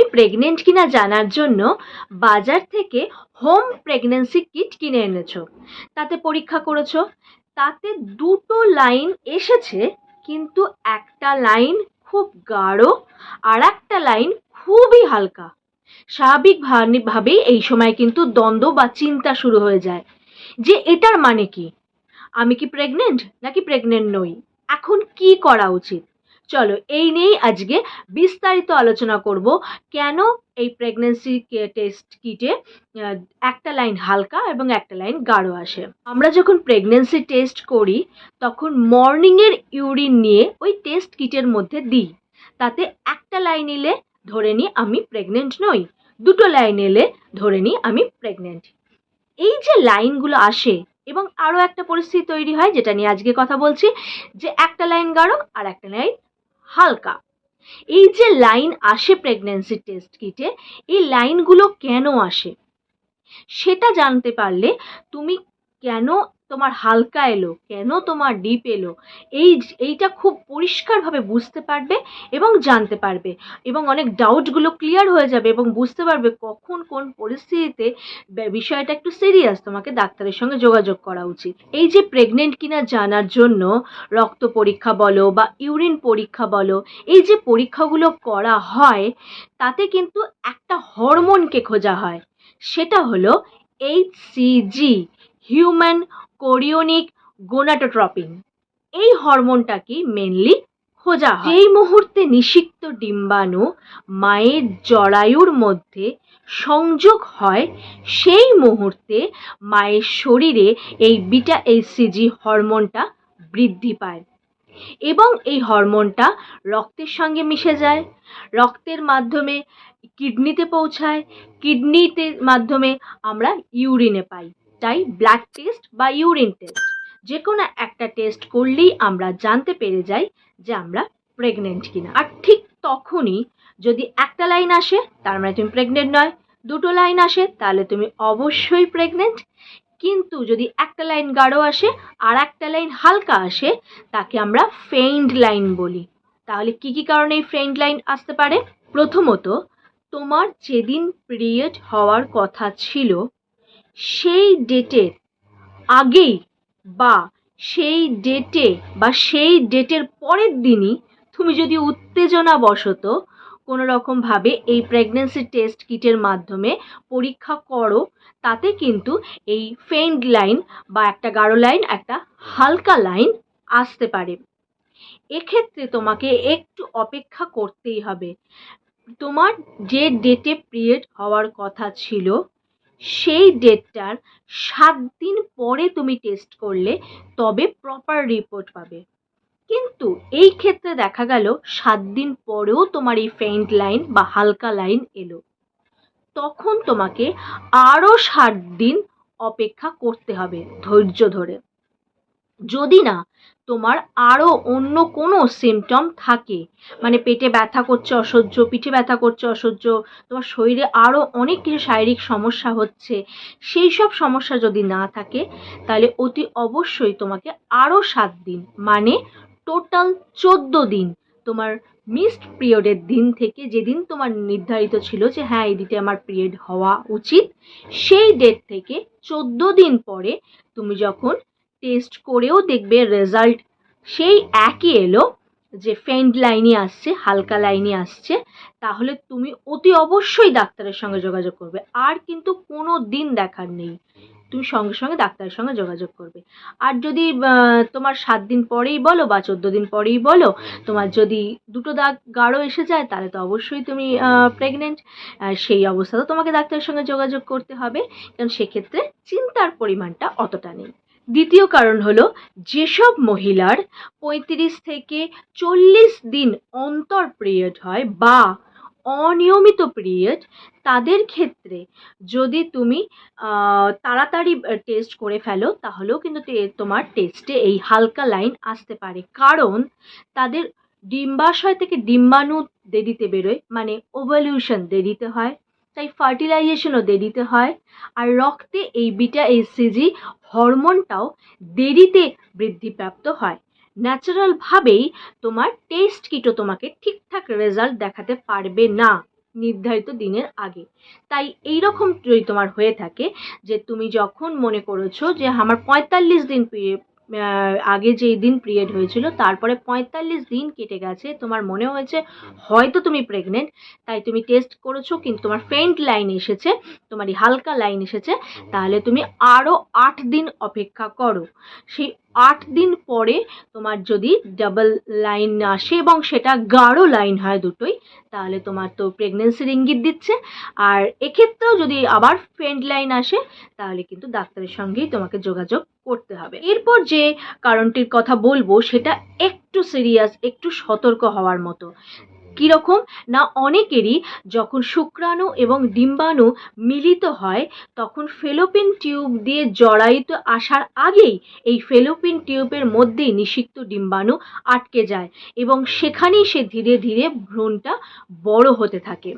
তুমি প্রেগনেন্ট কিনা জানার জন্য বাজার থেকে হোম প্রেগনেন্সি কিট কিনে এনেছো। তাতে পরীক্ষা করেছ। তাতে দুটো লাইন এসেছে, কিন্তু একটা লাইন খুব গাঢ় আর একটা লাইন খুবই হালকা। স্বাভাবিক ভাবে- ভাবেই এই সময় কিন্তু দ্বন্দ্ব বা চিন্তা শুরু হয়ে যায়। যে এটার মানে কি? আমি কি প্রেগনেন্ট নাকি প্রেগনেন্ট নই? এখন কি করা উচিত? চলো এই নিয়েই আজকে বিস্তারিত আলোচনা করব কেন এই প্রেগনেন্সি টেস্ট কিটে একটা লাইন হালকা এবং একটা লাইন গাঢ় আসে। আমরা যখন প্রেগনেন্সি টেস্ট করি, তখন মর্নিংয়ের ইউরিন নিয়ে ওই টেস্ট কিটের মধ্যে দিই। তাতে একটা লাইন এলে ধরে নিই আমি প্রেগনেন্ট নই, দুটো লাইন এলে ধরে নিই আমি প্রেগনেন্ট এই যে লাইনগুলো আসে এবং আরও একটা পরিস্থিতি তৈরি হয়, যেটা নিয়ে আজকে কথা বলছি, যে একটা লাইন গাঢ় আর একটা লাইন হালকা। এই যে লাইন আসে প্রেগনেন্সি টেস্ট কিটে এই লাইনগুলো কেন আসে? সেটা জানতে পারলে তুমি কেন তোমার হালকা এলো, কেন তোমার ডিপ এলো? এই, এইটা খুব পরিষ্কারভাবে বুঝতে পারবে এবং জানতে পারবে এবং অনেক ডাউটগুলো ক্লিয়ার হয়ে যাবে এবং বুঝতে পারবে কখন কোন পরিস্থিতিতে বিষয়টা একটু সিরিয়াস তোমাকে ডাক্তারের সঙ্গে যোগাযোগ করা উচিত। এই যে প্রেগনেন্ট কিনা জানার জন্য রক্ত পরীক্ষা বলো বা ইউরিন পরীক্ষা বলো, এই যে পরীক্ষাগুলো করা হয়, তাতে কিন্তু একটা হরমোনকে খোঁজা হয়, সেটা হলো এইচসিজি হিউম্যান কোরিওনিক গোনাটোট্রপিন এই হরমোনটাকেই মেনলি খোঁজা হয়। যেই মুহূর্তে নিষিক্ত ডিম্বাণু মায়ের জরায়ুর মধ্যে সংযোগ হয়, সেই মুহূর্তে মায়ের শরীরে এই বিটা এইচসিজি হরমোনটা বৃদ্ধি পায় এবং এই হরমোনটা রক্তের সঙ্গে মিশে যায়। রক্তের মাধ্যমে কিডনিতে পৌঁছায়। কিডনিতে মাধ্যমে আমরা ইউরিনে পাই। তাই ব্লাড টেস্ট বা ইউরিন টেস্ট যে কোনো একটা টেস্ট করলেই আমরা জানতে পেরে যাই যে আমরা প্রেগনেন্ট কিনা। আর ঠিক তখনই যদি একটা লাইন আসে, তার মানে তুমি প্রেগনেন্ট নয়, দুটো লাইন আসে, তাহলে তুমি অবশ্যই প্রেগনেন্ট কিন্তু যদি একটা লাইন গাঢ় আসে আর একটা লাইন হালকা আসে, তাকে আমরা ফেইন্ড লাইন বলি। তাহলে কি কি কারণে এই ফেইন্ড লাইন আসতে পারে? প্রথমত, তোমার যেদিন পিরিয়ড হওয়ার কথা ছিল সেই ডেটের আগেই বা সেই ডেটে বা সেই ডেটের পরের দিনই তুমি যদি উত্তেজনা বশত কোনো রকমভাবে এই প্রেগনেন্সি টেস্ট কিটের মাধ্যমে পরীক্ষা করো, তাতে কিন্তু এই ফেইন্ড লাইন বা একটা গাঢ় লাইন একটা হালকা লাইন আসতে পারে। এক্ষেত্রে তোমাকে একটু অপেক্ষা করতেই হবে। তোমার যে ডেটে পিরিয়ড হওয়ার কথা ছিল সেই ডেটটার সাত দিন পরে তুমি টেস্ট করলে তবে প্রপার রিপোর্ট পাবে। কিন্তু এই ক্ষেত্রে দেখা গেল, সাত দিন পরেও তোমার এই ফেইন্ট লাইন বা হালকা লাইন এলো। তখন তোমাকে আরও সাত দিন অপেক্ষা করতে হবে ধৈর্য ধরে। যদি না তোমার আরও অন্য কোনো সিমটম থাকে। মানে পেটে ব্যথা করছে, অসহ্য, পিঠে ব্যথা করছে, অসহ্য, তোমার শরীরে আরও অনেক কিছু শারীরিক সমস্যা হচ্ছে। সেই সব সমস্যা যদি না থাকে, তাহলে অতি অবশ্যই তোমাকে আরও সাত দিন মানে টোটাল চোদ্দ দিন তোমার মিসড পিরিয়ডের দিন থেকে যেদিন তোমার নির্ধারিত ছিল যে হ্যাঁ এই আমার পিরিয়ড হওয়া উচিত, সেই ডেট থেকে চোদ্দ দিন পরে তুমি যখন টেস্ট করেও দেখবে রেজাল্ট সেই একই এলো যে ফেন্ড লাইনই আসছে, হালকা লাইনই আসছে। তাহলে তুমি অতি অবশ্যই ডাক্তারের সঙ্গে যোগাযোগ করবে। আর কিন্তু কোনো দিন দেখার নেই। তুমি সঙ্গে সঙ্গে ডাক্তারের সঙ্গে যোগাযোগ করবে। আর যদি তোমার সাত দিন পরেই বলো বা চোদ্দ দিন পরেই বলো, তোমার যদি দুটো দাগ গাঢ় এসে যায়, তাহলে তো অবশ্যই তুমি প্রেগনেন্ট সেই অবস্থাতেও তোমাকে ডাক্তারের সঙ্গে যোগাযোগ করতে হবে। কারণ সেক্ষেত্রে চিন্তার পরিমাণটা অতটা নেই। দ্বিতীয় কারণ হলো, যেসব মহিলার পঁয়ত্রিশ থেকে চল্লিশ দিন অন্তর পিরিয়ড হয় বা অনিয়মিত পিরিয়ড তাদের ক্ষেত্রে যদি তুমি তাড়াতাড়ি টেস্ট করে ফেলো, তাহলেও কিন্তু তোমার টেস্টে এই হালকা লাইন আসতে পারে। কারণ তাদের ডিম্বাশয় থেকে ডিম্বাণু দেরিতে বেরোয় মানে ওভলিউশন দেরিতে হয়। তাই ফার্টিলাইজেশনও দেরিতে হয়। আর রক্তে এই বিটা এইচসিজি হরমোনটাও দেরিতে বৃদ্ধিপ্রাপ্ত হয়। ন্যাচারালভাবেই তোমার টেস্ট কিটও তোমাকে ঠিকঠাক রেজাল্ট দেখাতে পারবে না নির্ধারিত দিনের আগে। তাই এই রকম যদি তোমার হয়ে থাকে যে তুমি যখন মনে করেছ যে আমার পঁয়তাল্লিশ দিন আগে যেই দিন পিরিয়ড হয়েছিল তারপরে পঁয়তাল্লিশ দিন কেটে গেছে। তোমার মনে হয়েছে হয়তো তুমি প্রেগনেন্ট তাই তুমি টেস্ট করেছ কিন্তু তোমার ফেন্ট লাইন এসেছে তোমার এই হালকা লাইন এসেছে তাহলে তুমি আরও আট দিন অপেক্ষা করো। সেই আট দিন পরে তোমার যদি ডাবল লাইন আসে এবং সেটা গাঢ় লাইন হয় দুটোই, তাহলে তোমার তো প্রেগনেন্সির ইঙ্গিত দিচ্ছে। আর এক্ষেত্রেও যদি আবার ফ্রেন্ড লাইন আসে, তাহলে কিন্তু ডাক্তারের সঙ্গেই তোমাকে যোগাযোগ করতে হবে। এরপর যে কারণটির কথা বলব, সেটা একটু সিরিয়াস একটু সতর্ক হওয়ার মতো। কীরকম? না অনেকেরই যখন শুক্রাণু এবং ডিম্বাণু মিলিত হয়, তখন ফেলোপিন টিউব দিয়ে জড়াইতে আসার আগেই এই ফেলোপিন টিউবের মধ্যেই নিষিক্ত ডিম্বাণু আটকে যায় এবং সেখানেই সে ধীরে ধীরে ভ্রূণটা বড় হতে থাকে।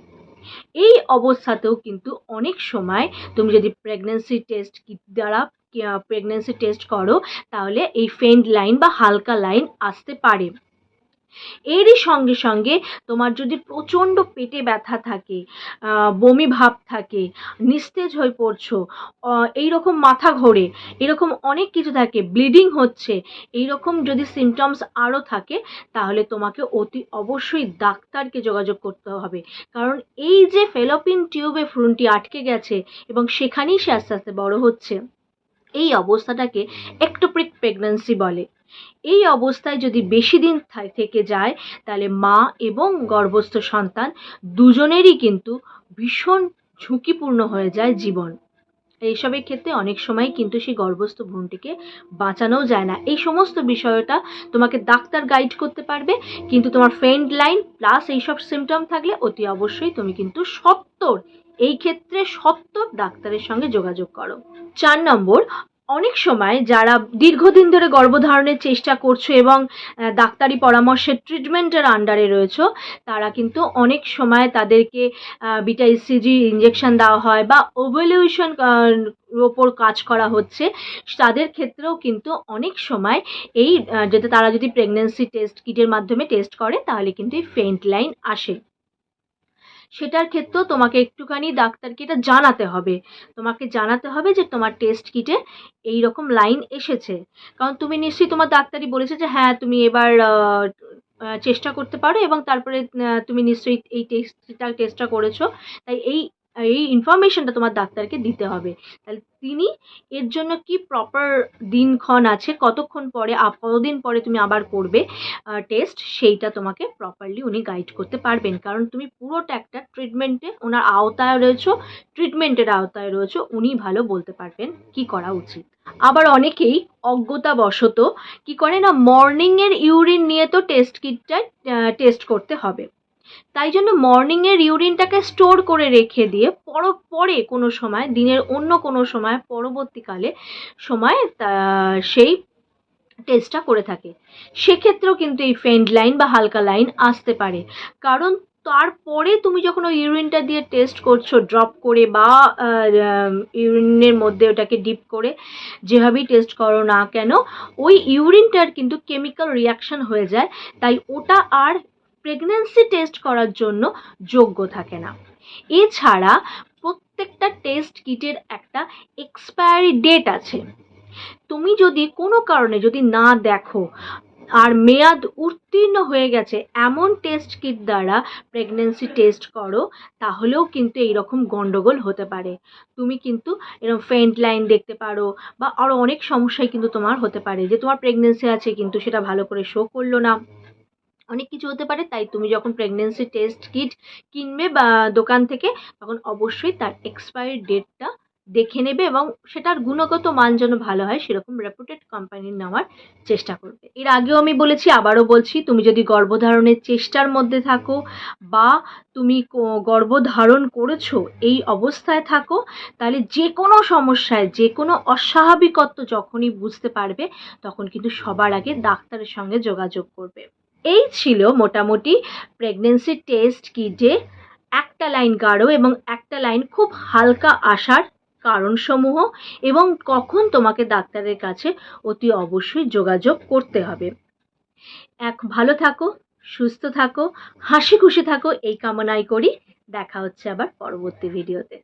এই অবস্থাতেও কিন্তু অনেক সময় তুমি যদি প্রেগন্যান্সি টেস্ট দ্বারা প্রেগন্যান্সি টেস্ট করো, তাহলে এই ফেন্ট লাইন বা হালকা লাইন আসতে পারে। এরই সঙ্গে সঙ্গে তোমার যদি প্রচণ্ড পেটে ব্যথা থাকে বমি ভাব থাকে, নিস্তেজ হয়ে পড়ছো এইরকম মাথা ঘোরে, এরকম অনেক কিছু থাকে, ব্লিডিং হচ্ছে, এইরকম যদি সিমটমস আরও থাকে, তাহলে তোমাকে অতি অবশ্যই ডাক্তারকে যোগাযোগ করতে হবে। কারণ এই যে ফেলোপিন টিউবে ফ্রুনটি আটকে গেছে এবং সেখানেই সে আস্তে আস্তে বড় হচ্ছে, এই অবস্থাটাকে একটোপ্রিক প্রেগন্যান্সি বলে। এই অবস্থায় যদি বেশি দিন থেকে যায়, তাহলে মা এবং গর্ভস্থ সন্তান দুজনেরই কিন্তু ভীষণ ঝুঁকিপূর্ণ হয়ে যায় জীবন। এইসবের ক্ষেত্রে অনেক সময় কিন্তু সেই গর্ভস্থ ভ্রূণটিকে বাঁচানোও যায় না। এই সমস্ত বিষয়টা তোমাকে ডাক্তার গাইড করতে পারবে, কিন্তু তোমার ফ্রেন্ড লাইন প্লাস এইসব সিমটম থাকলে অতি অবশ্যই তুমি কিন্তু সত্তর, এই ক্ষেত্রে সত্তর ডাক্তারের সঙ্গে যোগাযোগ করো। চার নম্বর অনেক সময় যারা দীর্ঘদিন ধরে গর্ভধারণের চেষ্টা করছ এবং ডাক্তারি পরামর্শের ট্রিটমেন্টের আন্ডারে রয়েছো, তারা কিন্তু অনেক সময় তাদেরকে বিটা ইসিজি ইঞ্জেকশন দেওয়া হয় বা ওভলিউশন ওপর কাজ করা হচ্ছে, তাদের ক্ষেত্রেও কিন্তু অনেক সময় এই যাতে তারা যদি প্রেগনেন্সি টেস্ট কিটের মাধ্যমে টেস্ট করে, তাহলে কিন্তু এই ফেন্ট লাইন আসে। সেটার ক্ষেত্রেও তোমাকে একটুখানি ডাক্তারকে এটা জানাতে হবে। তোমাকে জানাতে হবে যে তোমার টেস্ট কিটে এই রকম লাইন এসেছে। কারণ তুমি নিশ্চয়ই তোমার ডাক্তারই বলেছে যে হ্যাঁ তুমি এবার চেষ্টা করতে পারো এবং তারপরে তুমি নিশ্চয়ই এই টেস্টটা টেস্টটা করেছ। তাই এই এই ইনফরমেশনটা তোমার ডাক্তারকে দিতে হবে। তাহলে তিনি এর জন্য কি প্রপার দিনক্ষণ আছে, কতক্ষণ পরে কতদিন পরে তুমি আবার করবে টেস্ট সেইটা তোমাকে প্রপারলি উনি গাইড করতে পারবেন। কারণ তুমি পুরোটা একটা ট্রিটমেন্টে ওনার আওতায় রয়েছো ট্রিটমেন্টের আওতায় রয়েছো, উনি ভালো বলতে পারবেন কি করা উচিত। আবার অনেকেই অজ্ঞতাবশত কি করে না মর্নিংয়ের ইউরিন নিয়ে তো টেস্ট কিটটা টেস্ট করতে হবে। তাই জন্য মর্নিংয়ের ইউরিনটাকে স্টোর করে রেখে দিয়ে পর, পরে কোনো সময়, দিনের অন্য কোনো সময়, পরবর্তীকালে সময় সেই টেস্টটা করে থাকে। সেক্ষেত্রেও কিন্তু এই ফেন্ড লাইন বা হালকা লাইন আসতে পারে। কারণ তারপরে তুমি যখন ওই ইউরিনটা দিয়ে টেস্ট করছ ড্রপ করে বা ইউরিনের মধ্যে ওটাকে ডিপ করে যেভাবেই টেস্ট করো না কেন, ওই ইউরিনটার কিন্তু কেমিক্যাল রিয়াকশন হয়ে যায়। তাই ওটা আর প্রেগন্যান্সি টেস্ট করার জন্য যোগ্য থাকে না। এছাড়া প্রত্যেকটা টেস্ট কিটের একটা এক্সপায়ারি ডেট আছে। তুমি যদি কোনো কারণে যদি না দেখো, আর মেয়াদ উত্তীর্ণ হয়ে গেছে এমন টেস্ট কিট দ্বারা প্রেগন্যান্সি টেস্ট করো, তাহলেও কিন্তু এইরকম গন্ডগোল হতে পারে। তুমি কিন্তু এরকম ফেন্ট লাইন দেখতে পারো বা আরও অনেক সমস্যাই কিন্তু তোমার হতে পারে যে তোমার প্রেগনেন্সি আছে কিন্তু সেটা ভালো করে শো করল না। অনেক কিছু হতে পারে, তাই তুমি যখন প্রেগনেন্সি টেস্ট কিট কিনবে বা দোকান থেকে, তখন অবশ্যই তার এক্সপায়ারি ডেটটা দেখে নেবে এবং সেটার গুণগত মান যেন ভালো হয়, সেরকম রেপুটেড কোম্পানির নেওয়ার চেষ্টা করবে। এর আগেও আমি বলেছি, আবারও বলছি, তুমি যদি গর্ভধারণের চেষ্টার মধ্যে থাকো বা তুমি গর্ভধারণ করেছ, এই অবস্থায় থাকো, তাহলে যে কোনো সমস্যায়, যে কোনো অস্বাভাবিকত্ব যখনই বুঝতে পারবে, তখন কিন্তু সবার আগে ডাক্তারের সঙ্গে যোগাযোগ করবে। এই ছিল মোটামুটি প্রেগনেন্সি টেস্ট কিটে একটা লাইন গাঢ় এবং একটা লাইন খুব হালকা আসার কারণসমূহ এবং কখন তোমাকে ডাক্তারের কাছে অতি অবশ্যই যোগাযোগ করতে হবে। এক, ভালো থাকো, সুস্থ থাকো, হাসি খুশি থাকো, এই কামনাই করি। দেখা হচ্ছে আবার পরবর্তী ভিডিওতে